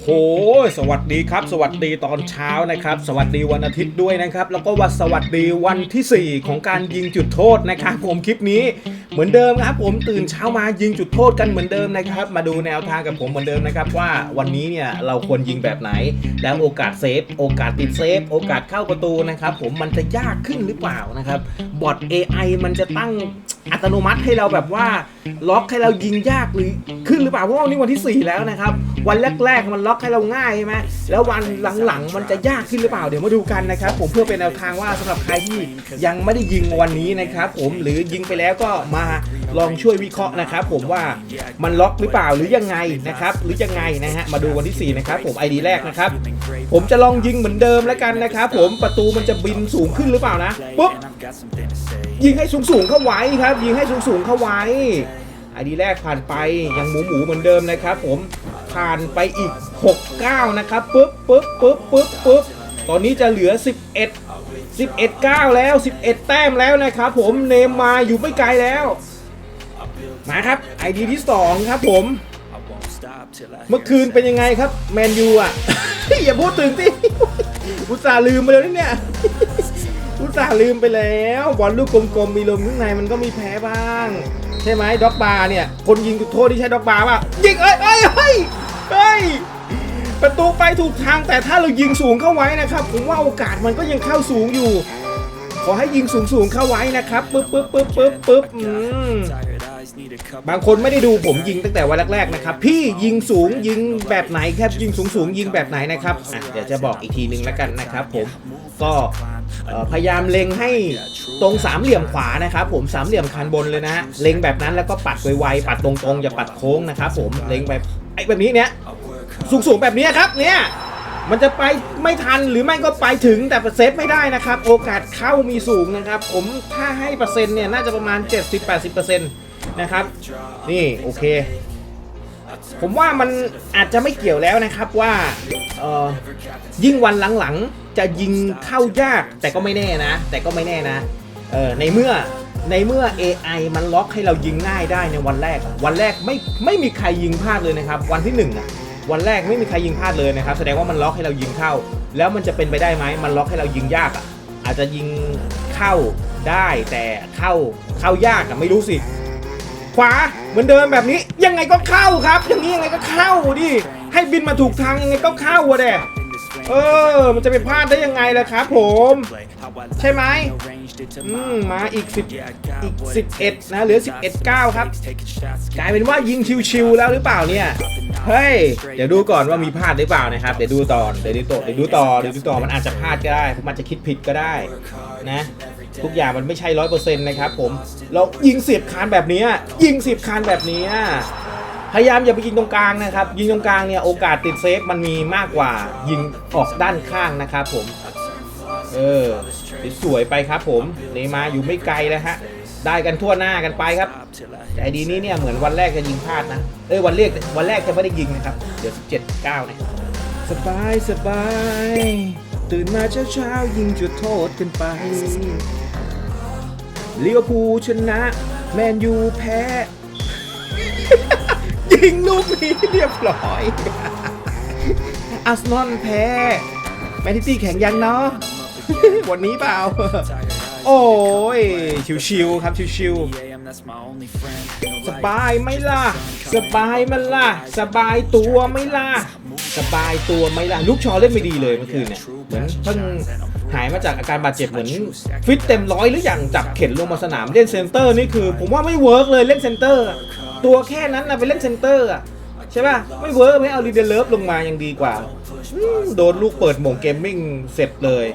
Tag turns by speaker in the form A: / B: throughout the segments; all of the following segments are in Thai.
A: โห สวัสดีครับ สวัสดีตอนเช้านะครับ สวัสดีวันอาทิตย์ด้วยนะครับ แล้วก็วันสวัสดีวันที่ 4 ของการยิงจุดโทษนะครับ ผมคลิปนี้เหมือนเดิมครับ ผมตื่นเช้ามายิงจุดโทษกันเหมือนเดิมนะครับ มาดูแนวทางกับผมเหมือนเดิมนะครับ ว่าวันนี้เนี่ยเราควรยิงแบบไหน แล้วโอกาสเซฟ โอกาสติดเซฟ โอกาสเข้าประตูนะครับ ผมมันจะยากขึ้นหรือเปล่านะครับบอท AI มันจะตั้ง อัตโนมัติให้เราแบบว่าล็อกให้เรายิงยากหรือขึ้นหรือเปล่าเพราะว่าวันนี้วันที่ 4 แล้วนะครับ วันแรกๆมันล็อกให้เราง่ายใช่ไหมแล้ววันหลังๆ มันจะยากขึ้นหรือเปล่าเดี๋ยวมาดูกันนะครับ ผมเพื่อเป็นแนวทางว่าสำหรับใครที่ยังไม่ได้ยิงวันนี้นะครับ ผมหรือยิงไปแล้วก็มาลองช่วยวิเคราะห์นะครับ ผมว่ามันล็อกหรือเปล่าหรือยังไงนะครับ หรือยังไงนะฮะมาดูวันที่ 4 นะครับ ผมไอดีแรกนะครับ ผมจะลองยิงเหมือนเดิมแล้วกันนะครับ ผมประตูมันจะบินสูงขึ้นหรือเปล่านะปุ๊บ ยิงให้สูงสูงๆเข้าไว้ครับ ยิงให้สูงสูงๆเข้าไว้ไอดีแรกผ่านไปยังหมูหมูเหมือนเดิมนะครับ ผมผ่านไปอีก 6 9 นะครับปึ๊บปึ๊บปึ๊บปึ๊บปึ๊บตอนนี้จะเหลือ 11 11 9 แล้ว 11 แต้มแล้วนะครับผมเนมมาอยู่ไม่ไกลแล้ว มาครับไอดีที่ 2 ครับผม เมื่อคืนเป็นยังไงครับ แมนยูอะ อย่าพูดถึงสิอุตส่าห์ลืมไปแล้วเนี่ย อุตส่าห์ลืมไปแล้ว บอลลูกกลมๆมีลมข้างในมันก็มีแพ้บ้าง ใช่ไหมด็อกบาร์เนี่ย คนยิงจุดโทษที่ใช่ด็อกบาร์ป่ะยิงเอ้ยเอ้ยเฮ้ยเฮ้ยประตูไปถูกทางแต่ถ้าเรายิงสูงเข้าไว้นะครับ ผมว่าโอกาสมันก็ยังเข้าสูงอยู่ ขอให้ยิงสูงสูงๆเข้าไว้นะครับปึ๊บปึ๊บปึ๊บปึ๊บปึ๊บอืม บางคนไม่ได้ดูผมยิงตั้งแต่วันแรกๆนะครับ พี่ยิงสูงยิงแบบไหนครับยิงสูงสูงยิงแบบไหนนะครับอะเดี๋ยวจะบอกอีกทีนึงแล้วกันนะครับ ผมก็พยายามเล็งให้ตรงสามเหลี่ยมขวานะครับ ผมสามเหลี่ยมคันบนเลยนะฮะเล็งแบบนั้นแล้วก็ปัดไวๆปัดตรงๆอย่าปัดโค้งนะครับ ผมเล็งแบบไอ้แบบนี้เนี้ยสูงๆแบบนี้ครับเนี่ยมันจะไปไม่ทันหรือไม่ก็ไปถึงแต่เซฟไม่ได้นะครับ โอกาสเข้ามีสูงนะครับ ผมถ้าให้เปอร์เซ็นต์เนี่ยน่าจะประมาณ 70-80%น นะครับ นี่โอเค ผมว่ามันอาจจะไม่เกี่ยวแล้วนะครับว่าออยิ่งวันหลังๆ จะยิงเข้ายากแต่ก็ไม่แน่นะ แต่ก็ไม่แน่นะเออในเมื่อในเมื่อ AI มันล็อกให้เรายิงง่ายได้ในวันแรก วันแรกไม่ไม่มีใครยิงพลาดเลยนะครับ วันที่หนึ่งอะวันแรกไม่มีใครยิงพลาดเลยนะครับ แสดงว่ามันล็อกให้เรายิงเข้า แล้วมันจะเป็นไปได้ไหมมันล็อกให้เรายิงยากอะอาจจะยิงเข้าได้แต่เข้าเข้ายากอะไม่รู้สิ ขวาเหมือนเดิมแบบนี้ยังไงก็เข้าครับ อย่างนี้ยังไงก็เข้าดิให้บินมาถูกทางยังไงก็เข้าอะเด้ เออ มันจะไปพลาดได้ยังไงล่ะครับผม ใช่ไหมอืมมาอีก10อีก11 นะเหลือ 11 9 ครับ กลายเป็นว่ายิงชิวๆแล้วหรือเปล่าเนี่ย เฮ้ย เดี๋ยวดูก่อนว่ามีพลาดหรือเปล่านะครับ เดี๋ยวดูต่อเดี๋ยวดูต่อเดี๋ยวดูต่อเดี๋ยวดูต่อมันอาจจะพลาดก็ได้ผมอาจจะคิดผิดก็ได้นะทุกอย่างมันไม่ใช่ร้อยเปอร์เซ็นต์นะครับผม เรายิงเสียบคานแบบนี้ ยิงเสียบคานแบบนี้ พยายามอย่าไปยิงตรงกลางนะครับ ยิงตรงกลางเนี่ยโอกาสติดเซฟมันมีมากกว่ายิงออกด้านข้างนะครับผม เออสวยไปครับผมเนย์มาอยู่ไม่ไกลแล้วฮะได้กันทั่วหน้ากันไปครับแต่ไอดีนี้เนี่ยเหมือนวันแรกจะยิงพลาดนะ เอ้ยวันแรกวันแรกจะไม่ได้ยิงนะครับ เดี๋ยว 17 9เนี่ยสบายสบาย ตื่นมาเช้าเช้ายิงจุดโทษกันไปลิเวอร์พูลชนะ แมนยูแพ้ ยิงลูกนี้เรียบร้อย อาร์เซนอลแพ้แมนซิตี้แข่งยังเนาะวันนี้เปล่า โอ้ย ชิวๆครับ ชิวๆสบายไหมล่ะ สบายมันล่ะ สบายตัวไหมล่ะ สบายตัวไหมล่ะ ลูกชอเล่นไม่ดีเลยเมื่อคืนเนี่ย เหมือนเพิ่งหายมาจากอาการบาดเจ็บเหมือน ฟิตเต็มร้อยหรืออย่างจับเข็นลงมาสนามเล่นเซนเตอร์นี่คือ ผมว่าไม่เวิร์กเลยเล่นเซนเตอร์อะ ตัวแค่นั้นนะไปเล่นเซนเตอร์อะใช่ป่ะ ไม่เวิร์กไม่เอาลีเดเลิฟลงมายังดีกว่า โดนลูกเปิดหม่งเกมมิ่งเสร็จเลย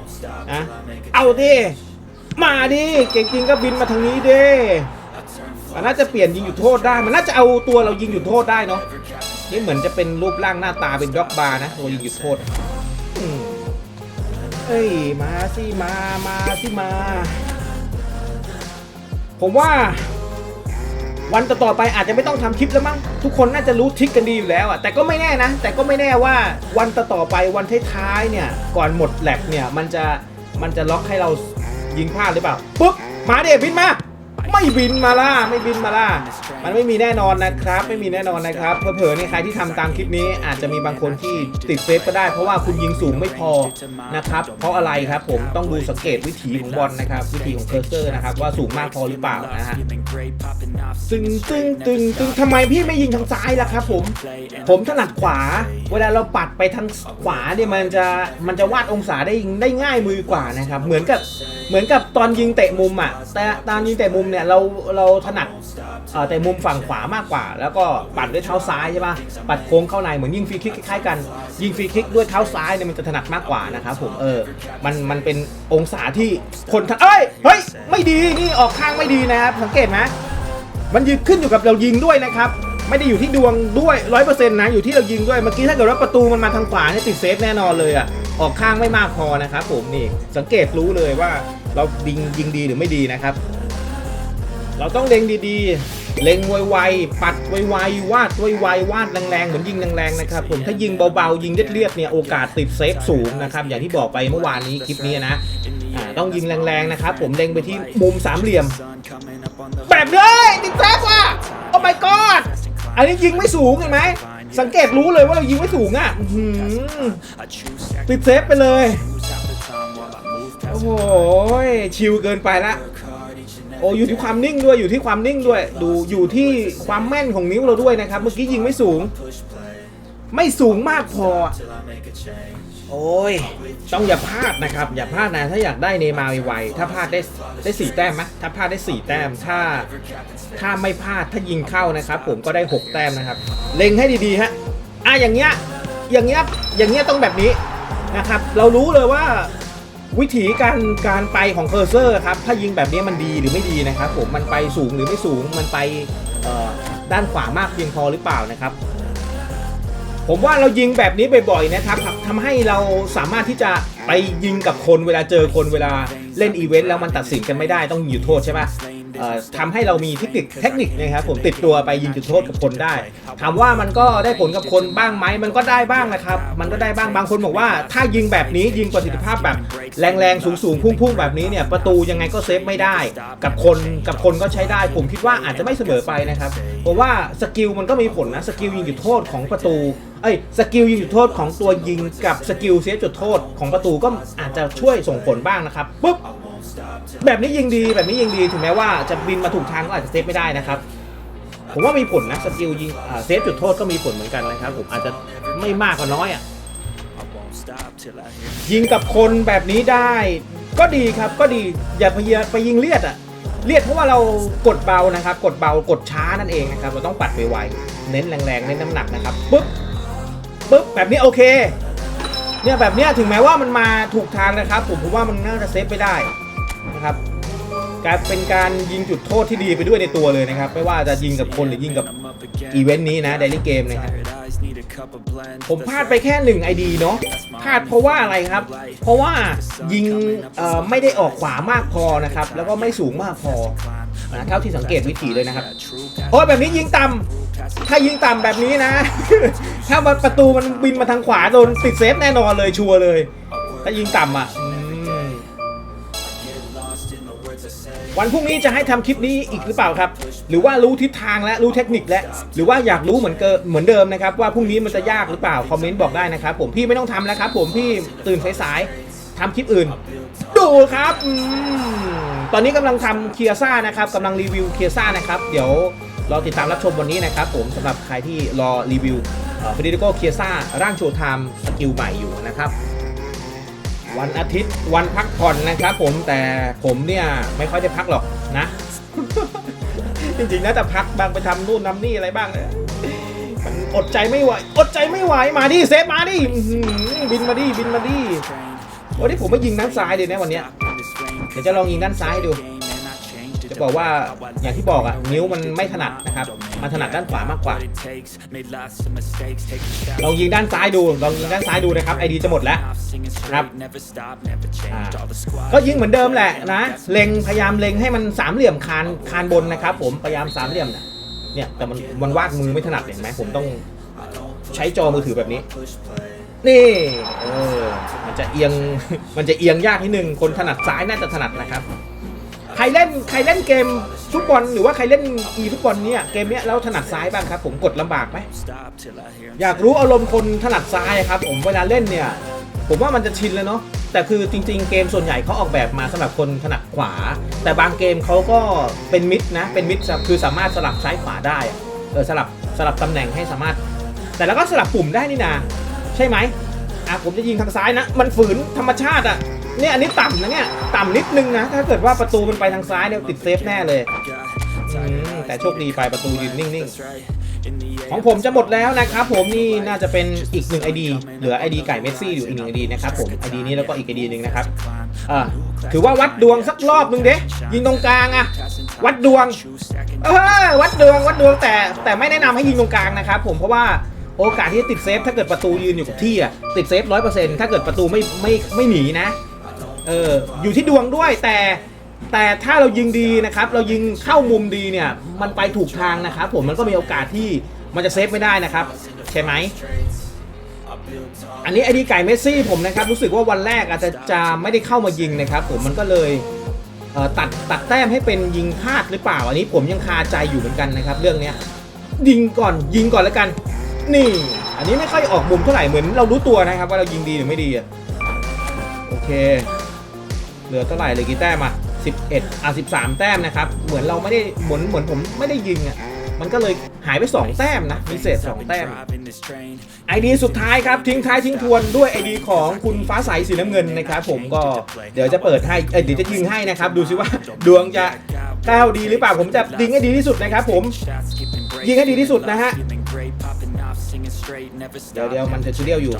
A: นะเอาดิ มาดิ เก่งจริงก็บินมาทางนี้ดิมันน่าจะเปลี่ยนยิงหยุดโทษได้ มันน่าจะเอาตัวเรายิงหยุดโทษได้เนาะนี่เหมือนจะเป็นรูปร่างหน้าตาเป็นด็อกบาร์นะตัวยิงหยุดโทษเอ้ยมาสิมามาสิมา ผมว่า วันต่อๆไปอาจจะไม่ต้องทำคลิปแล้วมั้งทุกคนน่าจะรู้ทิกกันดีอยู่แล้วอะแต่ก็ไม่แน่นะ แต่ก็ไม่แน่ว่าวันต่อๆไปวันท้ายๆเนี่ยก่อนหมดแลบเนี่ยมันจะมันจะล็อกให้เรายิงพลาดหรือเปล่าปุ๊บมาเดบินมา ไม่บินมาล่ะไม่บินมาล่ะมันไม่มีแน่นอนนะครับ ไม่มีแน่นอนนะครับเผลอๆเนี่ยใครที่ทำตามคลิปนี้อาจจะมีบางคนที่ติดเซฟก็ได้ เพราะว่าคุณยิงสูงไม่พอนะครับเพราะอะไรครับผมต้องดูสังเกตวิถีของบอลนะครับ วิถีของเคอร์เซอร์นะครับว่าสูงมากพอหรือเปล่านะฮะตึงตึงตึงตึงทำไมพี่ไม่ยิงทางซ้ายล่ะครับผมผมถนัดขวา เวลาเราปัดไปทางขวาเนี่ยมันจะมันจะวาดองศาได้ได้ง่ายมือกว่านะครับเหมือนกับเหมือนกับตอนยิงเตะมุมอะแต่ตอนยิงเตะมุมเนี่ยเราเราถนัดเอ่มุมฝั่งขวามากกว่า แล้วก็ปัดด้วยเท้าซ้ายใช่ปะปัดโค้งเข้าในเหมือนยิงฟรีคิกคล้ายๆกัน ยิงฟรีคิกด้วยเท้าซ้ายเนี่ยมันจะถนัดมากกว่านะครับผมเออมันมันเป็นองศาที่คนเอ้ยเฮ้ยไม่ดีนี่ออกข้างไม่ดีนะครับสังเกตไหมมันยืนขึ้นอยู่กับเรายิงด้วยนะครับไม่ได้อยู่ที่ดวงด้วยร้อยเปอร์เซ็นต์นะอยู่ที่เรายิงด้วยเมื่อกี้ถ้าเกิดว่าประตูมันมาทางขวาเนี่ยติดเซฟแน่นอนเลยอะออกข้างไม่มากพอนะครับผมนี่สังเกตรู้เลยว่าเรายิงยิงดีหรือไม่ดีนะครับ เราต้องเล็งดีๆ เล็งไวๆปัดไวๆวาดไวๆวาดแรงๆเหมือนยิงแรงๆนะครับผมถ้ายิงเบาๆยิงเรียบๆเนี่ยโอกาสติดเซฟสูงนะครับอย่างที่บอกไปเมื่อวานนี้คลิปนี้นะอ่าต้องยิงแรงๆนะครับผมเล็งไปที่มุมสามเหลี่ยม แบบเลยติดแท็กว่ะโอ้ my god อันนี้ยิงไม่สูงเห็นไหมสังเกตรู้เลยว่าเรายิงไม่สูงอะอื้อหือติดเซฟไปเลยโอ้โหชิลเกินไปละโอ้อยู่ที่ความนิ่งด้วยอยู่ที่ความนิ่งด้วย ดูอยู่ที่ความแม่นของนิ้วเราด้วยนะครับ เมื่อกี้ยิงไม่สูง ไม่สูงมากพอ โอ้ย ต้องอย่าพลาดนะครับ อย่าพลาดนะ ถ้าอยากได้เนย์มาร์ไวๆถ้าพลาดได้ได้สี่แต้มไหมถ้าพลาดได้สี่แต้ม ถ้า ถ้าไม่พลาดถ้ายิงเข้านะครับ ผมก็ได้หกแต้มนะครับ เล็งให้ดีๆฮะอะอย่างเงี้ยอย่างเงี้ยอย่างเงี้ยต้องแบบนี้นะครับ เรารู้เลยว่า วิธีการการไปของเคอร์เซอร์ครับถ้ายิงแบบนี้มันดีหรือไม่ดีนะครับผมมันไปสูงหรือไม่สูงมันไปด้านขวามากเพียงพอหรือเปล่านะครับ ผมว่าเรายิงแบบนี้บ่อยๆนะครับทำให้เราสามารถที่จะไปยิงกับคนเวลาเจอคนเวลาเล่นอีเวนต์แล้วมันตัดสินกันไม่ได้ต้องอยู่โทษใช่ไหม ทำให้เรามีเทคนิคเทคนิคนะครับผมติดตัวไปยิงจุดโทษกับคนได้ ถามว่ามันก็ได้ผลกับคนบ้างไหมมันก็ได้บ้างนะครับ มันก็ได้บ้างบางคนบอกว่า ถ้ายิงแบบนี้ยิงประสิทธิภาพแบบ แรงๆสูงๆพุ่งๆแบบนี้เนี่ยประตูยังไงก็เซฟไม่ได้ กับคนกับคนก็ใช้ได้ ผมคิดว่าอาจจะไม่เสมอไปนะครับเพราะว่าสกิลมันก็มีผลนะสกิลยิงจุดโทษของประตูเอ้ยสกิลยิงจุดโทษของตัวยิงกับสกิลเซฟจุดโทษของประตูก็อาจจะช่วยส่งผลบ้างนะครับปุ๊บ แบบนี้ยิงดีแบบนี้ยิงดีถึงแม้ว่าจะบินมาถูกทางก็อาจจะเซฟไม่ได้นะครับ ผมว่ามีผลนะสกิลยิงเซฟจุดโทษก็มีผลเหมือนกันนะครับ ผมอาจจะไม่มากก็น้อยอะยิงกับคนแบบนี้ได้ก็ดีครับก็ดีอย่าไปยิงไปยิงเลียดอะเลียดเพราะว่าเรากดเบานะครับ กดเบากดช้านั่นเองนะครับ เราต้องปัดไวๆเน้นแรงๆเน้นน้ำหนักนะครับปุ๊บปุ๊บแบบนี้โอเคเนี่ยแบบเนี้ยถึงแม้ว่ามันมาถูกทางนะครับ ผมผมว่ามันน่าจะเซฟไปได้ นะครับกายเป็นการยิงจุดโทษที่ดีไปด้วยในตัวเลยนะครับ ไม่ว่าจะยิงกับคนหรือยิงกับอีเวนต์นี้นะเดลี่เกมนะครับผมพลาดไปแค่หนึ่งไอดีเนาะพลาดเพราะว่าอะไรครับ เพราะว่ายิงไม่ได้ออกขวามากพอนะครับ แล้วก็ไม่สูงมากพอนะเท่าที่สังเกตวิถีเลยนะครับโอ้ยแบบนี้ยิงต่ำถ้ายิงต่ำแบบนี้นะ ถ้ามันประตูมันบินมาทางขวาโดนติดเซฟแน่นอนเลยชัวร์เลย ถ้ายิงต่ำอะ วันพรุ่งนี้จะให้ทำคลิปนี้อีกหรือเปล่าครับ หรือว่ารู้ทิศทางและรู้เทคนิคและ หรือว่าอยากรู้เหมือนเกิเหมือนเดิมนะครับว่าพรุ่งนี้มันจะยากหรือเปล่าคอมเมนต์บอกได้นะครับผมพี่ไม่ต้องทำแล้วครับผมพี่ตื่นสายๆทำคลิปอื่น ดูครับตอนนี้กำลังทำเคียซ่านะครับกำลังรีวิวเคียซ่านะครับเดี๋ยวรอติดตามรับชมวันนี้นะครับผมสำหรับใครที่รอรีวิวเฟรดิโกเคียซ่าร่างโชว์ไทม์สกิลใหม่อยู่นะครับ วันอาทิตย์วันพักผ่อนนะครับผมแต่ผมเนี่ยไม่ค่อยได้พักหรอกนะ จริงๆนะแต่พักบางไปทำนู่นทำนี่อะไรบ้างเนี่ยมันอดใจไม่ไหว อดใจไม่ไหว มาดิเซฟมาดิอื้อหือบินมาดิบินมาดิวันนี้ผมไม่ยิงด้านซ้ายเลยนะวันเนี้ยเดี๋ยวจะลองยิงด้านซ้ายให้ดู จะบอกว่าอย่างที่บอกอะนิ้วมันไม่ถนัดนะครับมันถนัดด้านขวามากกว่า ลองยิงด้านซ้ายดูลองยิงด้านซ้ายดูนะครับไอดีจะหมดแล้วครับก็ยิงเหมือนเดิมแหละนะเล็งพยายามเล็งให้มันสามเหลี่ยมคานคานบนนะครับ ผมพยายามสามเหลี่ยมเนี่ยเนี่ยแต่มันมันวาดมือไม่ถนัดเห็นไหมผมต้องใช้จอมือถือแบบนี้นี่เออมันจะเอียง มันจะเอียงยากนิดนึง คนถนัดซ้ายน่าจะถนัดนะครับ ใครเล่นใครเล่นเกมฟุตบอลหรือว่าใครเล่นอีฟุตบอลเนี่ยเกมเนี้ยแล้วถนัดซ้ายบ้างครับ ผมกดลำบากไหม
B: Stop till I hear 'em
A: อยากรู้อารมณ์คนถนัดซ้ายครับ ผมเวลาเล่นเนี่ยผมว่ามันจะชินแล้วเนาะแต่คือจริง ๆ เกมส่วนใหญ่เขาออกแบบมาสำหรับคนถนัดขวา แต่บางเกมเขาก็เป็นมิดนะเป็นมิดคือสามารถสลับซ้ายขวาได้อะเออสลับสลับตำแหน่งให้สามารถ แต่แล้วก็สลับปุ่มได้นี่นา ใช่ไหมอะผมจะยิงทางซ้ายนะ มันฝืนธรรมชาติอะ เนี่ยอันนี้ต่ำนะเนี่ยต่ำนิดนึงนะ ถ้าเกิดว่าประตูมันไปทางซ้ายเนี่ยติดเซฟแน่เลยแต่โชคดีไปประตูยืนนิ่งๆ ของผมจะหมดแล้วนะครับผมนี่น่าจะเป็นอีกหนึ่ง ID เหลือ ID ไก่เมสซี่อยู่อีกหนึ่ง ID นะครับผม ID นี้แล้วก็อีก ID หนึ่งนะครับอ่าถือว่าวัดดวงสักรอบนึงเด้ยิงตรงกลางอะวัดดวงเออวัดดวงวัดดวงแต่แต่ไม่แนะนำให้ยิงตรงกลางนะครับผมเพราะว่าโอกาสที่จะติดเซฟถ้าเกิดประตูยืนอยู่กับที่อะติดเซฟร้อยเปอร์เซ็นต์ถ้าเกิดประตูไม่ไม่ไม่หนีนะ เอออยู่ที่ดวงด้วยแต่แต่ถ้าเรายิงดีนะครับ เรายิงเข้ามุมดีเนี่ย มันไปถูกทางนะครับผมมันก็มีโอกาสที่มันจะเซฟไม่ได้นะครับ ใช่ไหมอันนี้ไอดีไก่เมสซี่ผมนะครับ รู้สึกว่าวันแรกอาจจะจะไม่ได้เข้ามายิงนะครับ ผมมันก็เลยเตัดตัดแต้มให้เป็นยิงพลาดหรือเปล่า อันนี้ผมยังคาใจอยู่เหมือนกันนะครับ เรื่องเนี้ยยิงก่อนยิงก่อนแล้วกัน นี่ อันนี้ไม่ค่อยออกมุมเท่าไหร่เหมือนเรารู้ตัวนะครับ ว่าเรายิงดีหรือไม่ดีโอเค ลือเท่าไหร่เลยกี่แต้มอะ11อะ13 แต้มนะครับเหมือนเราไม่ได้เหมือนเหมือนผมไม่ได้ยิงอะมันก็เลยหายไป 2 แต้มนะ มีเศษ 2 แต้มไอดีสุดท้ายครับ ทิ้งท้ายทิ้งทวนด้วยไอดีของคุณฟ้าใสสีน้ำเงินนะครับผมก็เดี๋ยวจะเปิดให้เเดี๋ยวจะยิงให้นะครับ ดูซิว่าดวงจะก้าวดีหรือเปล่าผมจะยิงให้ดีที่สุดนะครับผมยิงให้ดีที่สุดนะฮะเดี๋ยวเดี๋ยวมันจะเดียวอยู่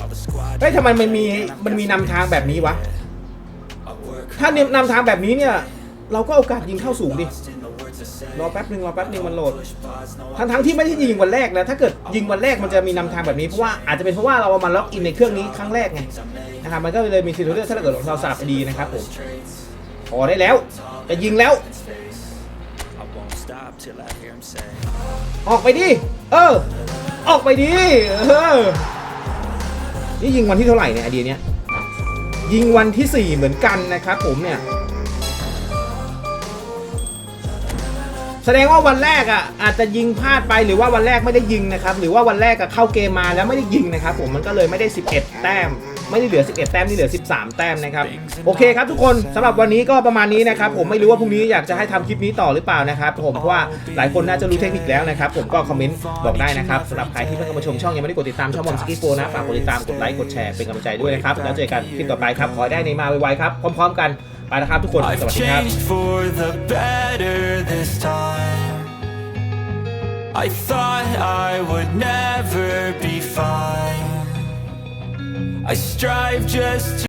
A: เฮ้ยทำไมมันมีมันมีนำทางแบบนี้วะ ถ้านำทางแบบนี้เนี่ย เราก็โอกาสยิงเข้าสูงดิ รอแป๊บหนึ่งรอแป๊บหนึ่งมันโหลด ทั้งทั้งๆที่ไม่ได้ยิงวันแรกนะถ้าเกิดยิงวันแรกมันจะมีนำทางแบบนี้เพราะว่าอาจจะเป็นเพราะว่าเราเอามาล็อกอินในเครื่องนี้ครั้งแรกไงนะครับมันก็เลยมีสิทธิ์เลือกถ้าเกิดเราสลับดีนะครับผมพอได้แล้ว จะยิงแล้ว ออกไปดิ เออ ออกไปดิ เออ นี่ยิงวันที่เท่าไหร่เนี่ยไอเดียเนี้ย ยิงวันที่ 4 เหมือนกันนะครับผมเนี่ย แสดงว่าวันแรกอะอาจจะยิงพลาดไปหรือว่าวันแรกไม่ได้ยิงนะครับ หรือว่าวันแรกอะเข้าเกมมาแล้วไม่ได้ยิงนะครับ ผมมันก็เลยไม่ได้ 11 แต้ม ไม่ได้เหลือ 11 แต้มนี่เหลือ 13 แต้มนะครับโอเคครับทุกคนสำหรับวันนี้ก็ประมาณนี้นะครับผมไม่รู้ว่าพรุ่งนี้อยากจะให้ทำคลิปนี้ต่อหรือเปล่านะครับผมเพราะว่าหลายคนน่าจะรู้เทคนิคแล้วนะครับผมก็คอมเมนต์บอกได้นะครับสำหรับใครที่เพิ่งเข้ามาชมช่องยังไม่ได้กดติดตามช่องมอมสกีโฟนะฝากกดติดตามกดไลค์กดแชร์เป็นกำลังใจด้วยนะครับแล้วเจอกันคลิปต่อไปครับขอให้ได้ในมาไวๆครับพร้อมๆ กันไปนะครับทุกคน
C: I've
A: สวัสดีครับ
C: changed for the better this time. I thought I would never be fine. I strive just to